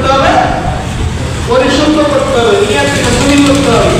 করতে হবে পরিশুদ্ধ করতে হবে দুনিয়ার থেকে করতে হবে।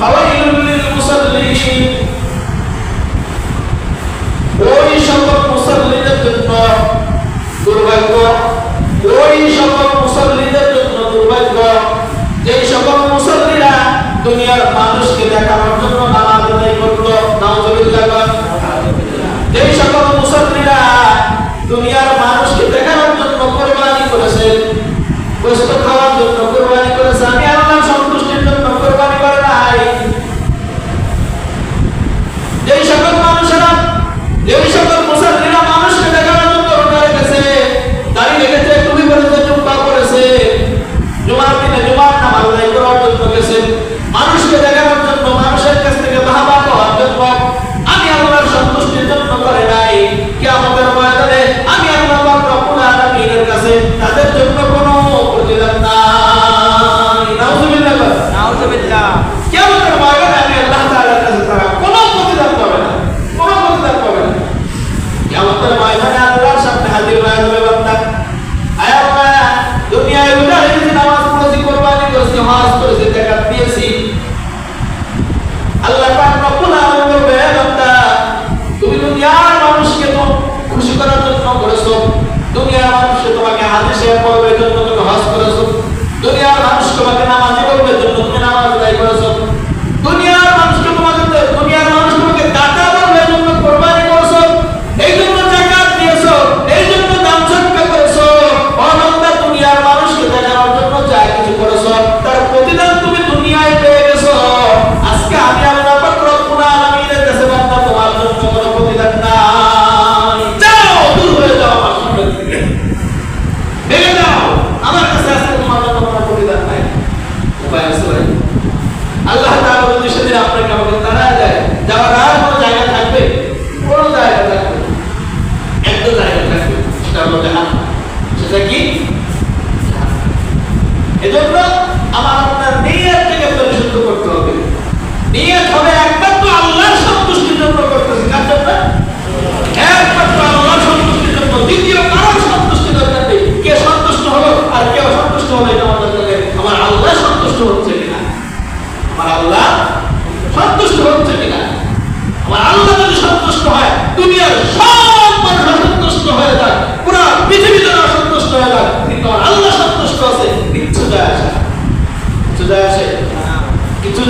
فويل للمصلين ওই জন্য দুর্ভাগ্য ওই সকল মুসল্লিদের সকল মুসল্লিরা দুনিয়ার মানুষকে দেখানোর জন্য নামাজ আদায় করত কোরবানি করেছেন গোস্ত খাওয়ার জন্য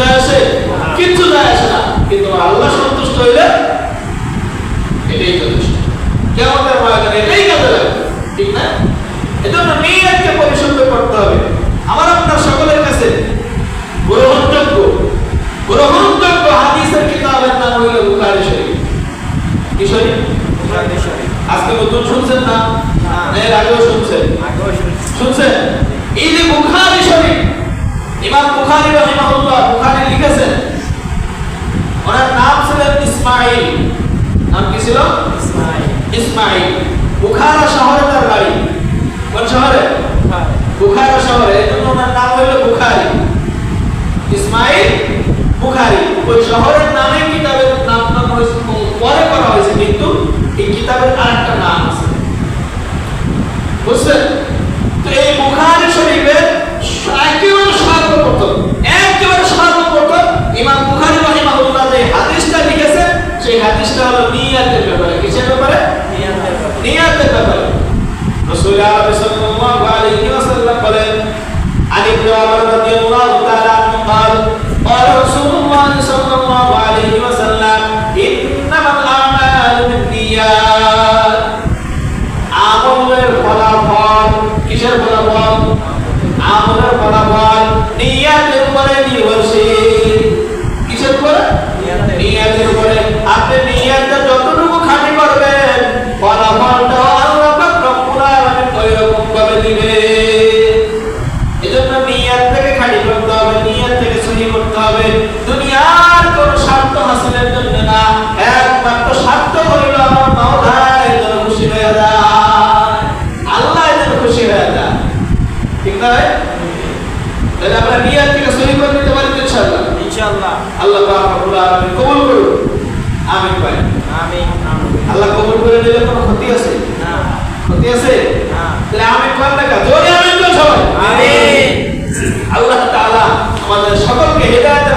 যায় আসে? কিচ্ছু যায় আসে না। কিন্তু আল্লাহ সন্তুষ্ট হইলে এটাই যথেষ্ট। কেমন এটাই কাজে লাগবে। ঠিক না? এজন্য নিয়াতকে পরিশুদ্ধ করতে হবে। আমার আপনার সকলের কাছে গ্রহণযোগ্য গ্রহণযোগ্য হাদিসের কিতাবের নাম হইল বুখারি শরীফ। কি শরীফ? আজকে নতুন শুনছেন না? এর আগেও শুনছেন। আগেও শুনছেন শুনছেন? ইমাম বুখারী রাহিমাহুল্লাহ বুখারী লিখেছেন ওনার নাম ছিলেন ইসমাইল নাম কি ছিল? ইসমাইল ইসমাইল বুখারা শহরে তার বাড়ি। কোন শহরে? বুখারা। শহরে এজন্য ওনার নাম হলো বুখারী। ইসমাইল বুখারী। ওই শহরের নামে কিতাবের নাম নাম হয়েছে পরে করা হয়েছে কিন্তু এই কিতাবের আরেকটা নাম আছে। বুঝছেন? হাদিসটা হলো নিয়াতের ব্যাপারে কিসের ব্যাপারে? নিয়াতের ব্যাপারে। রাসূল আল্লাহ করে নিলে কোনো ক্ষতি আছে? না। ক্ষতি আছে? তাহলে আমি কোন দেখা জোরে আমি তো সবাই। আল্লাহ তাআলা আমাদের সকলকে হেদায়েতের